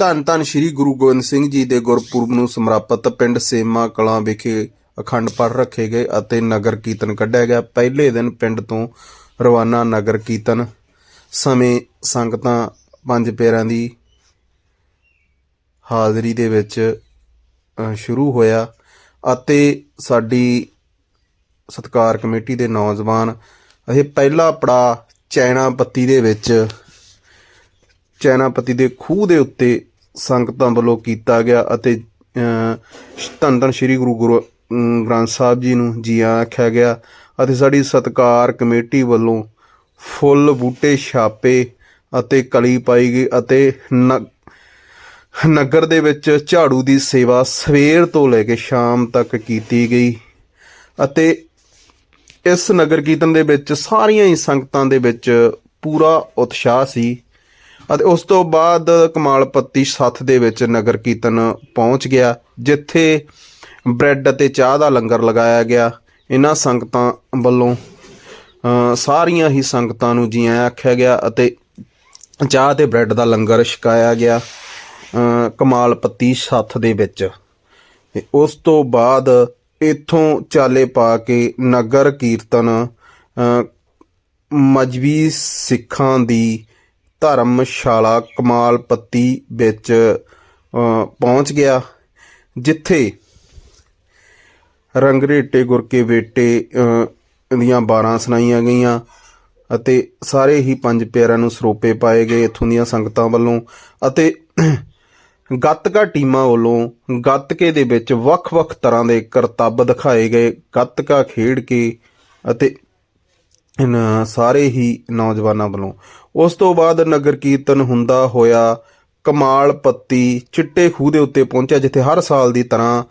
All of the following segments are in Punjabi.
ਧੰਨ ਧੰਨ ਸ੍ਰੀ ਗੁਰੂ ਗੋਬਿੰਦ ਸਿੰਘ ਜੀ ਦੇ ਗੁਰਪੁਰਬ ਨੂੰ ਸਮਰਪਿਤ ਪਿੰਡ ਸੇਮਾ ਕਲਾਂ ਵਿਖੇ ਅਖੰਡ ਪਾਠ ਰੱਖੇ ਗਏ ਅਤੇ ਨਗਰ ਕੀਰਤਨ ਕੱਢਿਆ ਗਿਆ। ਪਹਿਲੇ ਦਿਨ ਪਿੰਡ ਤੋਂ ਰਵਾਨਾ ਨਗਰ ਕੀਰਤਨ ਸਮੇਂ ਸੰਗਤਾਂ ਪੰਜ ਪਿਆਰਿਆਂ ਦੀ ਹਾਜ਼ਰੀ ਦੇ ਵਿੱਚ ਸ਼ੁਰੂ ਹੋਇਆ ਅਤੇ ਸਾਡੀ ਸਤਕਾਰ ਕਮੇਟੀ ਦੇ ਨੌਜਵਾਨ ਇਹ ਪਹਿਲਾ ਪੜਾ ਚੈਨਾਪਤੀ ਦੇ ਵਿੱਚ ਚੈਨਾਪਤੀ ਦੇ ਖੂਹ ਦੇ ਉੱਤੇ ਸੰਗਤਾਂ ਵੱਲੋਂ ਕੀਤਾ ਗਿਆ ਅਤੇ ਧੰਨ ਧੰਨ ਸ੍ਰੀ ਗੁਰੂ ਗੁਰੂ ਗ੍ਰੰਥ ਸਾਹਿਬ ਜੀ ਨੂੰ ਜੀ ਆਖਿਆ ਗਿਆ ਅਤੇ ਸਾਡੀ ਸਤਕਾਰ ਕਮੇਟੀ ਵੱਲੋਂ ਫੁੱਲ ਬੂਟੇ ਛਾਪੇ ਅਤੇ ਕਲੀ ਪਾਈ ਗਈ ਅਤੇ ਨ- ਨਗਰ ਦੇ ਵਿੱਚ ਝਾੜੂ ਦੀ ਸੇਵਾ ਸਵੇਰ ਤੋਂ ਲੈ ਕੇ ਸ਼ਾਮ ਤੱਕ ਕੀਤੀ ਗਈ ਅਤੇ ਇਸ ਨਗਰ ਕੀਰਤਨ ਦੇ ਵਿੱਚ ਸਾਰੀਆਂ ਹੀ ਸੰਗਤਾਂ ਦੇ ਵਿੱਚ ਪੂਰਾ ਉਤਸ਼ਾਹ ਸੀ। ਅਤੇ ਉਸ ਤੋਂ ਬਾਅਦ ਕਮਾਲਪੱਤੀ ਸੱਥ ਦੇ ਵਿੱਚ ਨਗਰ ਕੀਰਤਨ ਪਹੁੰਚ ਗਿਆ ਜਿੱਥੇ ਬ੍ਰੈਡ ਅਤੇ ਚਾਹ ਦਾ ਲੰਗਰ ਲਗਾਇਆ ਗਿਆ। ਇਹਨਾਂ ਸੰਗਤਾਂ ਵੱਲੋਂ ਸਾਰੀਆਂ ਹੀ ਸੰਗਤਾਂ ਨੂੰ ਜੀ ਆਇਆਂ ਆਖਿਆ ਗਿਆ ਅਤੇ ਚਾਹ ਤੇ ਬ੍ਰੈਡ ਦਾ ਲੰਗਰ ਛਕਾਇਆ ਗਿਆ ਅ, ਕਮਾਲਪੱਤੀ ਸੱਥ ਦੇ ਵਿੱਚ। ਤੇ ਉਸ ਤੋਂ ਬਾਅਦ ਇਥੋਂ ਚਾਲੇ ਪਾ ਕੇ ਨਗਰ ਕੀਰਤਨ ਅ, ਮਜਬੀ ਸਿੱਖਾਂ ਦੀ ਧਰਮਸ਼ਾਲਾ ਕਮਾਲਪੱਤੀ ਵਿੱਚ ਪਹੁੰਚ ਗਿਆ, ਜਿੱਥੇ ਰੰਗਰੇਟੇ ਗੁਰਕੇ ਵੇਟੇ ਦੀਆਂ 12 ਸੁਣਾਈਆਂ ਗਈਆਂ ਅਤੇ ਸਾਰੇ ਹੀ ਪੰਜ ਪਿਆਰਿਆਂ ਨੂੰ ਸਰੋਪੇ ਪਾਏ ਗਏ ਇਥੋਂ ਦੀਆਂ ਸੰਗਤਾਂ ਵੱਲੋਂ ਅਤੇ ਗੱਤਕਾ ਟੀਮਾਂ ਵੱਲੋਂ ਗੱਤਕੇ ਦੇ ਵਿੱਚ ਵੱਖ-ਵੱਖ ਤਰ੍ਹਾਂ ਦੇ ਕਰਤੱਬ ਦਿਖਾਏ ਗਏ, ਗੱਤਕਾ ਖੇਡ ਕੇ ਅਤੇ ਸਾਰੇ ਹੀ ਨੌਜਵਾਨਾਂ ਵੱਲੋਂ ਉਸ ਤੋਂ ਬਾਅਦ ਨਗਰ ਕੀਰਤਨ ਹੁੰਦਾ ਹੋਇਆ ਕਮਾਲ ਪੱਤੀ ਚਿੱਟੇ ਖੂਹ ਦੇ ਉੱਤੇ ਪਹੁੰਚਿਆ ਜਿੱਥੇ ਹਰ ਸਾਲ ਦੀ ਤਰ੍ਹਾਂ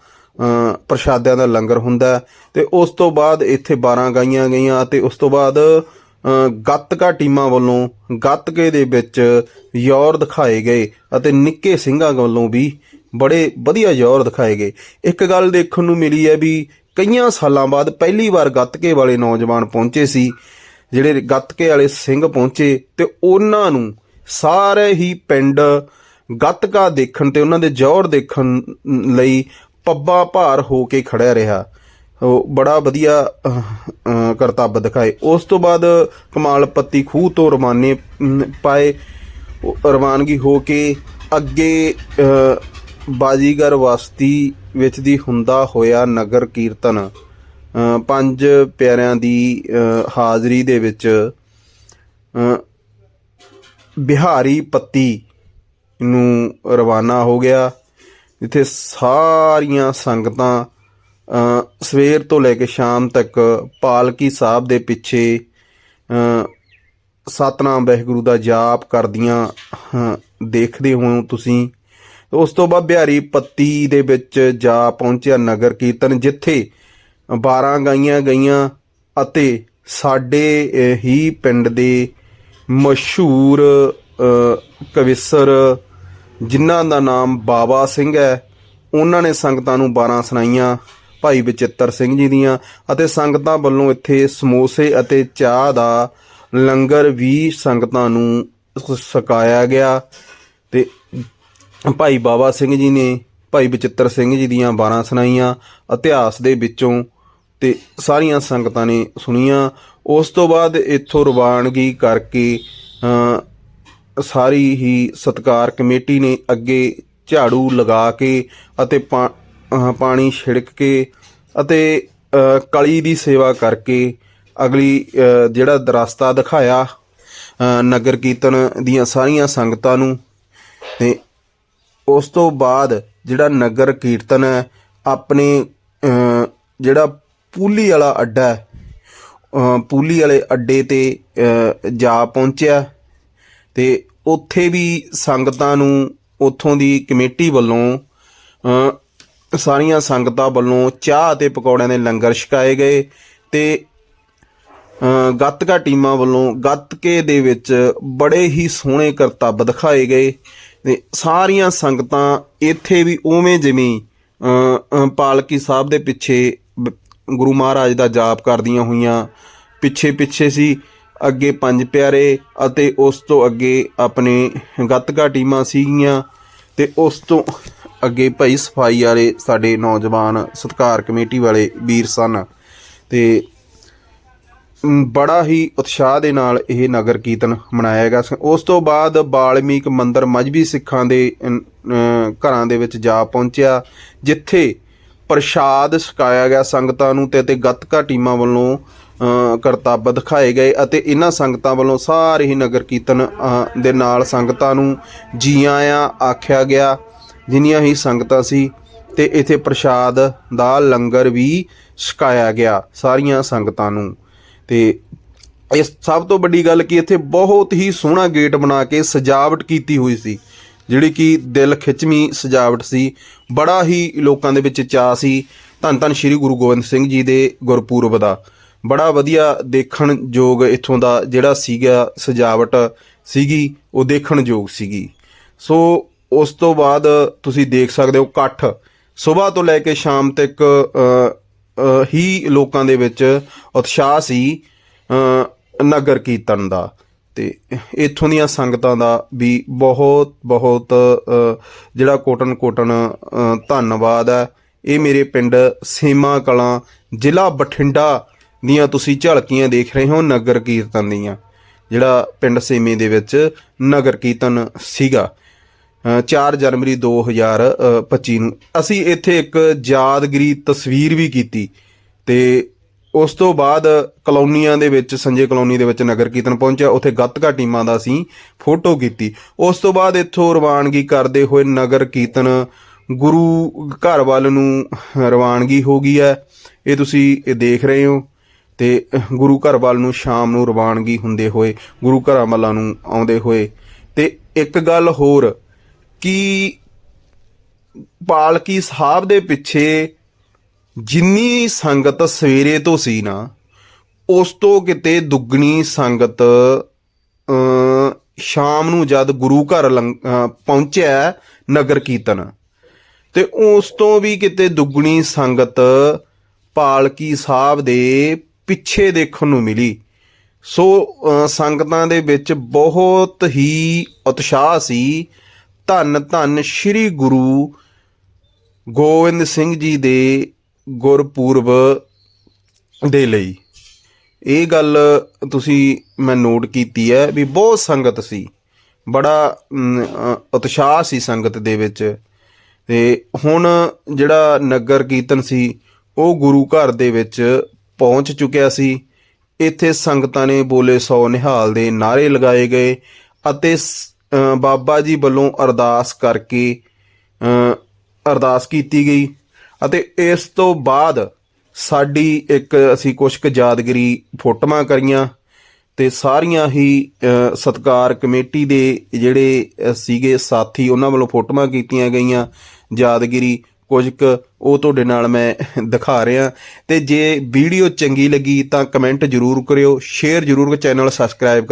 ਪ੍ਰਸ਼ਾਦਿਆਂ ਦਾ ਲੰਗਰ ਹੁੰਦਾ ਹੈ। ਤੇ ਉਸ ਤੋਂ ਬਾਅਦ ਇੱਥੇ 12 ਗਾਈਆਂ ਗਈਆਂ ਅਤੇ ਉਸ ਤੋਂ ਬਾਅਦ ਅ, ਗੱਤਕਾ ਟੀਮਾਂ ਵੱਲੋਂ ਗੱਤਕੇ ਦੇ ਵਿੱਚ ਯੌਰ ਦਿਖਾਏ ਗਏ ਅਤੇ ਨਿੱਕੇ ਸਿੰਘਾਂ ਵੱਲੋਂ ਵੀ ਬੜੇ ਵਧੀਆ ਯੌਰ ਦਿਖਾਏ ਗਏ। ਇੱਕ ਗੱਲ ਦੇਖਣ ਨੂੰ ਮਿਲੀ ਹੈ ਵੀ ਕਈਆਂ ਸਾਲਾਂ ਬਾਅਦ ਪਹਿਲੀ ਵਾਰ ਗੱਤਕੇ ਵਾਲੇ ਨੌਜਵਾਨ ਪਹੁੰਚੇ ਸੀ। ਜਿਹੜੇ ਗੱਤਕੇ ਵਾਲੇ ਸਿੰਘ ਪਹੁੰਚੇ ਤੇ ਉਹਨਾਂ ਨੂੰ ਸਾਰੇ ਹੀ ਪਿੰਡ ਗੱਤਕਾ ਦੇਖਣ ਤੇ ਉਹਨਾਂ ਦੇ ਜੌਹਰ ਦੇਖਣ ਲਈ ਪੱਬਾ ਭਾਰ ਹੋ ਕੇ ਖੜਿਆ ਰਿਹਾ। ਉਹ ਬੜਾ ਵਧੀਆ ਅਹ, ਕਰਤੱਵ ਦਿਖਾਏ। ਉਸ ਤੋਂ ਬਾਅਦ ਕਮਾਲ ਪੱਤੀ ਖੂਹ ਤੋਂ ਰਵਾਨੇ ਪਾਏ। ਰਵਾਨਗੀ ਹੋ ਕੇ ਅੱਗੇ ਬਾਜੀਗਰ ਵਸਤੀ ਵਿੱਚ ਦੀ ਹੁੰਦਾ ਹੋਇਆ ਨਗਰ ਕੀਰਤਨ। ਪੰਜ ਪਿਆਰਿਆਂ ਦੀ ਹਾਜ਼ਰੀ ਦੇ ਵਿੱਚ ਬਿਹਾਰੀ ਪੱਤੀ ਨੂੰ ਰਵਾਨਾ ਹੋ ਗਿਆ, ਜਿੱਥੇ ਸਾਰੀਆਂ ਸੰਗਤਾਂ ਸਵੇਰ ਤੋਂ ਲੈ ਕੇ ਸ਼ਾਮ ਤੱਕ ਪਾਲਕੀ ਸਾਹਿਬ ਦੇ ਪਿੱਛੇ ਸਤਨਾਮ ਵਾਹਿਗੁਰੂ ਦਾ ਜਾਪ ਕਰਦੀਆਂ ਦੇਖਦੇ ਹੋ ਤੁਸੀਂ। ਉਸ ਤੋਂ ਬਾਅਦ ਬਿਹਾਰੀ ਪੱਤੀ ਦੇ ਵਿੱਚ ਜਾ ਪਹੁੰਚਿਆ ਨਗਰ ਕੀਰਤਨ, ਜਿੱਥੇ 12 ਗਾਈਆਂ ਗਈਆਂ ਅਤੇ ਸਾਡੇ ਹੀ ਪਿੰਡ ਦੇ ਮਸ਼ਹੂਰ ਕਵਿਸਰ, ਜਿਨ੍ਹਾਂ ਦਾ ਨਾਮ ਬਾਬਾ ਸਿੰਘ ਹੈ, ਉਹਨਾਂ ਨੇ ਸੰਗਤਾਂ ਨੂੰ 12 ਸੁਣਾਈਆਂ, ਭਾਈ ਬਚਿੱਤਰ ਸਿੰਘ ਜੀ ਦੀਆਂ ਅਤੇ ਸੰਗਤਾਂ ਵੱਲੋਂ ਇੱਥੇ ਸਮੋਸੇ ਅਤੇ ਚਾਹ ਦਾ ਲੰਗਰ ਵੀ ਸੰਗਤਾਂ ਨੂੰ ਛਕਾਇਆ ਗਿਆ ਤੇ ਭਾਈ ਬਾਬਾ ਸਿੰਘ ਜੀ ਨੇ, ਭਾਈ ਬਚਿੱਤਰ ਸਿੰਘ ਜੀ ਦੀਆਂ 12 ਸੁਣਾਈਆਂ, ਇਤਿਹਾਸ ਦੇ ਵਿੱਚੋਂ ਤੇ ਸਾਰੀਆਂ ਸੰਗਤਾਂ ਨੇ ਸੁਣੀਆਂ। ਉਸ ਤੋਂ ਬਾਅਦ ਇੱਥੋਂ ਰਵਾਨਗੀ ਕਰਕੇ ਸਾਰੀ ਹੀ ਸਤਕਾਰ ਕਮੇਟੀ ਨੇ ਅੱਗੇ ਝਾੜੂ ਲਗਾ ਕੇ ਅਤੇ ਪਾਣੀ ਛਿੜਕ ਕੇ ਅਤੇ ਕਲੀ ਦੀ ਸੇਵਾ ਕਰਕੇ ਅਗਲੀ ਜਿਹੜਾ ਰਸਤਾ ਦਿਖਾਇਆ ਨਗਰ ਕੀਰਤਨ ਦੀਆਂ ਸਾਰੀਆਂ ਸੰਗਤਾਂ ਨੂੰ। ਤੇ ਉਸ ਤੋਂ ਬਾਅਦ ਜਿਹੜਾ ਨਗਰ ਕੀਰਤਨ ਹੈ, ਆਪਣੇ ਜਿਹੜਾ ਪੂਲੀ ਵਾਲਾ ਅੱਡਾ ਪੂਲੀ ਵਾਲੇ ਅੱਡੇ ਤੇ ਜਾ ਪਹੁੰਚਿਆ। ਤੇ ਉੱਥੇ ਵੀ ਸੰਗਤਾਂ ਨੂੰ ਉੱਥੋਂ ਦੀ ਕਮੇਟੀ ਵੱਲੋਂ ਸਾਰੀਆਂ ਸੰਗਤਾਂ ਵੱਲੋਂ ਚਾਹ ਅਤੇ ਪਕੌੜਿਆਂ ਦੇ ਲੰਗਰ ਛਕਾਏ ਗਏ ਤੇ ਗੱਤਕਾ ਟੀਮਾਂ ਵੱਲੋਂ ਗੱਤਕੇ ਦੇ ਵਿੱਚ ਬੜੇ ਹੀ ਸੋਹਣੇ ਕਰਤੱਵ ਦਿਖਾਏ ਗਏ। ਤੇ ਸਾਰੀਆਂ ਸੰਗਤਾਂ ਇੱਥੇ ਵੀ ਉਵੇਂ ਜਿਵੇਂ ਪਾਲਕੀ ਸਾਹਿਬ ਦੇ ਪਿੱਛੇ ਗੁਰੂ ਮਹਾਰਾਜ ਦਾ ਜਾਪ ਕਰਦੀਆਂ ਹੋਈਆਂ। ਪਿੱਛੇ ਪਿੱਛੇ ਸੀ, ਅੱਗੇ ਪੰਜ ਪਿਆਰੇ ਅਤੇ ਉਸ ਤੋਂ ਅੱਗੇ ਆਪਣੇ ਗੱਤਕਾ ਟੀਮਾਂ ਸੀਗੀਆਂ ਤੇ ਉਸ ਤੋਂ ਅੱਗੇ ਭਾਈ ਸਫ਼ਾਈ ਵਾਲੇ ਸਾਡੇ ਨੌਜਵਾਨ ਸਤਕਾਰ ਕਮੇਟੀ ਵਾਲੇ ਵੀਰ ਸਨ ਤੇ ਬੜਾ ਹੀ ਉਤਸ਼ਾਹ ਦੇ ਨਾਲ ਇਹ ਨਗਰ ਕੀਰਤਨ ਮਨਾਇਆ ਗਿਆ ਸੀ। ਉਸ ਤੋਂ ਬਾਅਦ ਬਾਲਮੀਕ ਮੰਦਰ ਮਜਬੀ ਸਿੱਖਾਂ ਦੇ ਘਰਾਂ ਦੇ ਵਿੱਚ ਜਾ ਪਹੁੰਚਿਆ, ਜਿੱਥੇ ਪ੍ਰਸ਼ਾਦ ਛਕਾਇਆ ਗਿਆ ਸੰਗਤਾਂ ਨੂੰ ਤੇ ਤੇ ਗੱਤਕਾ ਟੀਮਾਂ ਵੱਲੋਂ ਅ, ਕਰਤੱਵ ਦਿਖਾਏ ਗਏ ਅਤੇ ਇਹਨਾਂ ਸੰਗਤਾਂ ਵੱਲੋਂ ਸਾਰੇ ਹੀ ਨਗਰ ਕੀਰਤਨ ਦੇ ਨਾਲ ਸੰਗਤਾਂ ਨੂੰ ਜੀ ਆਇਆਂ ਆਖਿਆ ਗਿਆ ਜਿੰਨੀਆਂ ਹੀ ਸੰਗਤਾਂ ਸੀ ਤੇ ਇਥੇ ਪ੍ਰਸ਼ਾਦ ਦਾ ਲੰਗਰ ਵੀ ਛਕਾਇਆ ਗਿਆ ਸਾਰੀਆਂ ਸੰਗਤਾਂ ਨੂੰ। ਤੇ ਇਸ ਸਭ ਤੋਂ ਵੱਡੀ ਗੱਲ ਕਿ ਇੱਥੇ ਬਹੁਤ ਹੀ ਸੋਹਣਾ ਗੇਟ ਬਣਾ ਕੇ ਸਜਾਵਟ ਕੀਤੀ ਹੋਈ ਸੀ। ਜਿਹੜੀ ਕਿ ਦਿਲ ਖਿੱਚਵੀਂ ਸਜਾਵਟ ਸੀ, ਬੜਾ ਹੀ ਲੋਕਾਂ ਦੇ ਵਿੱਚ ਚਾਅ ਸੀ। ਧੰਨ ਧੰਨ ਸ੍ਰੀ ਗੁਰੂ ਗੋਬਿੰਦ ਸਿੰਘ ਜੀ ਦੇ ਗੁਰਪੁਰਬ ਦਾ। ਬੜਾ ਵਧੀਆ ਦੇਖਣ ਯੋਗ ਇੱਥੋਂ ਦਾ ਜਿਹੜਾ ਸੀਗਾ ਸਜਾਵਟ ਸੀਗੀ, ਉਹ ਦੇਖਣ ਯੋਗ ਸੀਗੀ। ਸੋ ਉਸ ਤੋਂ ਬਾਅਦ ਤੁਸੀਂ ਦੇਖ ਸਕਦੇ ਹੋ ਇਕੱਠ। ਸਵੇਰ ਤੋਂ ਲੈ ਕੇ ਸ਼ਾਮ ਤੱਕ ਹੀ ਲੋਕਾਂ ਦੇ ਵਿੱਚ ਉਤਸ਼ਾਹ ਸੀ ਨਗਰ ਕੀਰਤਨ ਦਾ। ਤੇ ਇੱਥੋਂ ਦੀਆਂ ਸੰਗਤਾਂ ਦਾ ਵੀ ਬਹੁਤ ਬਹੁਤ ਜਿਹੜਾ ਕੋਟਨ ਕੋਟਨ ਧੰਨਵਾਦ ਹੈ। ਇਹ ਮੇਰੇ ਪਿੰਡ ਸੀਮਾ ਕਲਾਂ ਜ਼ਿਲ੍ਹਾ ਬਠਿੰਡਾ ਦੀਆਂ ਤੁਸੀਂ ਝਲਕੀਆਂ ਦੇਖ ਰਹੇ ਹੋ ਨਗਰ ਕੀਰਤਨ ਦੀਆਂ ਜਿਹੜਾ ਪਿੰਡ ਸੀਮੇ ਦੇ ਵਿੱਚ ਨਗਰ ਕੀਰਤਨ ਸੀਗਾ। ਅ, 4 ਜਨਵਰੀ 2025 ਨੂੰ ਅਸੀਂ ਇੱਥੇ ਇੱਕ ਯਾਦਗਰੀ ਤਸਵੀਰ ਵੀ ਕੀਤੀ ਤੇ ਉਸ ਤੋਂ ਬਾਅਦ ਕਲੋਨੀਆਂ ਦੇ ਵਿੱਚ, ਸੰਜੇ ਕਲੋਨੀ ਦੇ ਵਿੱਚ ਨਗਰ ਕੀਰਤਨ ਪਹੁੰਚਿਆ। ਉੱਥੇ ਗੱਤਕਾ ਟੀਮਾਂ ਦਾ ਅਸੀਂ ਫੋਟੋ ਕੀਤੀ। ਉਸ ਤੋਂ ਬਾਅਦ ਇੱਥੋਂ ਰਵਾਨਗੀ ਕਰਦੇ ਹੋਏ ਨਗਰ ਕੀਰਤਨ ਗੁਰੂ ਘਰ ਵੱਲ ਨੂੰ ਰਵਾਨਗੀ ਹੋ ਗਈ ਹੈ। ਇਹ ਤੁਸੀਂ ਇਹ ਦੇਖ ਰਹੇ ਹੋ ਤੇ ਗੁਰੂ ਘਰ ਵੱਲ ਨੂੰ ਸ਼ਾਮ ਨੂੰ ਰਵਾਨਗੀ ਹੁੰਦੇ ਹੋਏ, ਗੁਰੂ ਘਰਾਂ ਵੱਲਾਂ ਨੂੰ ਆਉਂਦੇ ਹੋਏ। ਤੇ ਇੱਕ ਗੱਲ ਹੋਰ, ਕਿ ਪਾਲਕੀ ਸਾਹਿਬ ਦੇ ਪਿੱਛੇ ਜਿੰਨੀ ਸੰਗਤ ਸਵੇਰੇ ਤੋਂ ਸੀ ਨਾ, ਉਸ ਤੋਂ ਕਿਤੇ ਦੁੱਗਣੀ ਸੰਗਤ ਸ਼ਾਮ ਨੂੰ ਜਦ ਗੁਰੂ ਘਰ ਲੰਘ- ਪਹੁੰਚਿਆ ਨਗਰ ਕੀਰਤਨ, ਤੇ ਉਸ ਤੋਂ ਵੀ ਕਿਤੇ ਦੁੱਗਣੀ ਸੰਗਤ ਪਾਲਕੀ ਸਾਹਿਬ ਦੇ ਪਿੱਛੇ ਦੇਖਣ ਨੂੰ ਮਿਲੀ। ਸੋ ਸੰਗਤਾਂ ਦੇ ਵਿੱਚ ਬਹੁਤ ਹੀ ਉਤਸ਼ਾਹ ਸੀ। ਧੰਨ ਧੰਨ ਸ੍ਰੀ ਗੁਰੂ ਗੋਬਿੰਦ ਸਿੰਘ ਜੀ ਦੇ ਗੁਰਪੁਰਬ ਦੇ ਲਈ। ਇਹ ਗੱਲ ਤੁਸੀਂ ਮੈਂ ਨੋਟ ਕੀਤੀ ਹੈ ਵੀ ਬਹੁਤ ਸੰਗਤ ਸੀ। ਬੜਾ ਉਤਸ਼ਾਹ ਸੀ ਸੰਗਤ ਦੇ ਵਿੱਚ। ਤੇ ਹੁਣ ਜਿਹੜਾ ਨਗਰ ਕੀਰਤਨ ਸੀ, ਉਹ ਗੁਰੂ ਘਰ ਦੇ ਵਿੱਚ ਪਹੁੰਚ ਚੁੱਕਿਆ ਸੀ। ਇੱਥੇ ਸੰਗਤਾਂ ਨੇ ਬੋਲੇ ਸੌ ਨਿਹਾਲ ਦੇ ਨਾਰੇ ਲਗਾਏ ਗਏ ਅਤੇ ਸ- ਬਾਬਾ ਜੀ ਵੱਲੋਂ ਅਰਦਾਸ ਕਰਕੇ ਅਰਦਾਸ ਕੀਤੀ ਗਈ। ਅਤੇ ਇਸ ਤੋਂ ਬਾਅਦ ਸਾਡੀ ਇੱਕ ਅਸੀਂ ਕੁਝ ਕੁ ਯਾਦਗਰੀ ਫੋਟੋਆਂ ਕਰੀਆਂ ਤੇ ਸਾਰੀਆਂ ਹੀ ਅ, ਸਤਕਾਰ ਕਮੇਟੀ ਦੇ ਜਿਹੜੇ ਸੀਗੇ ਸਾਥੀ ਉਹਨਾਂ ਵੱਲੋਂ ਫੋਟੋਆਂ ਕੀਤੀਆਂ ਗਈਆਂ ਯਾਦਗਿਰੀ ਕੁਝ ਕੁ ਉਹ ਤੁਹਾਡੇ ਨਾਲ ਮੈਂ ਦਿਖਾ ਰਿਹਾ। ਤੇ ਜੇ ਵੀਡੀਓ ਚੰਗੀ ਲੱਗੀ ਤਾਂ ਕਮੈਂਟ ਜਰੂਰ ਕਰਿਓ ਸ਼ੇਅਰ ਜਰੂਰ ਚੈਨਲ ਸਬਸਕ੍ਰਾਈਬ ਕਰ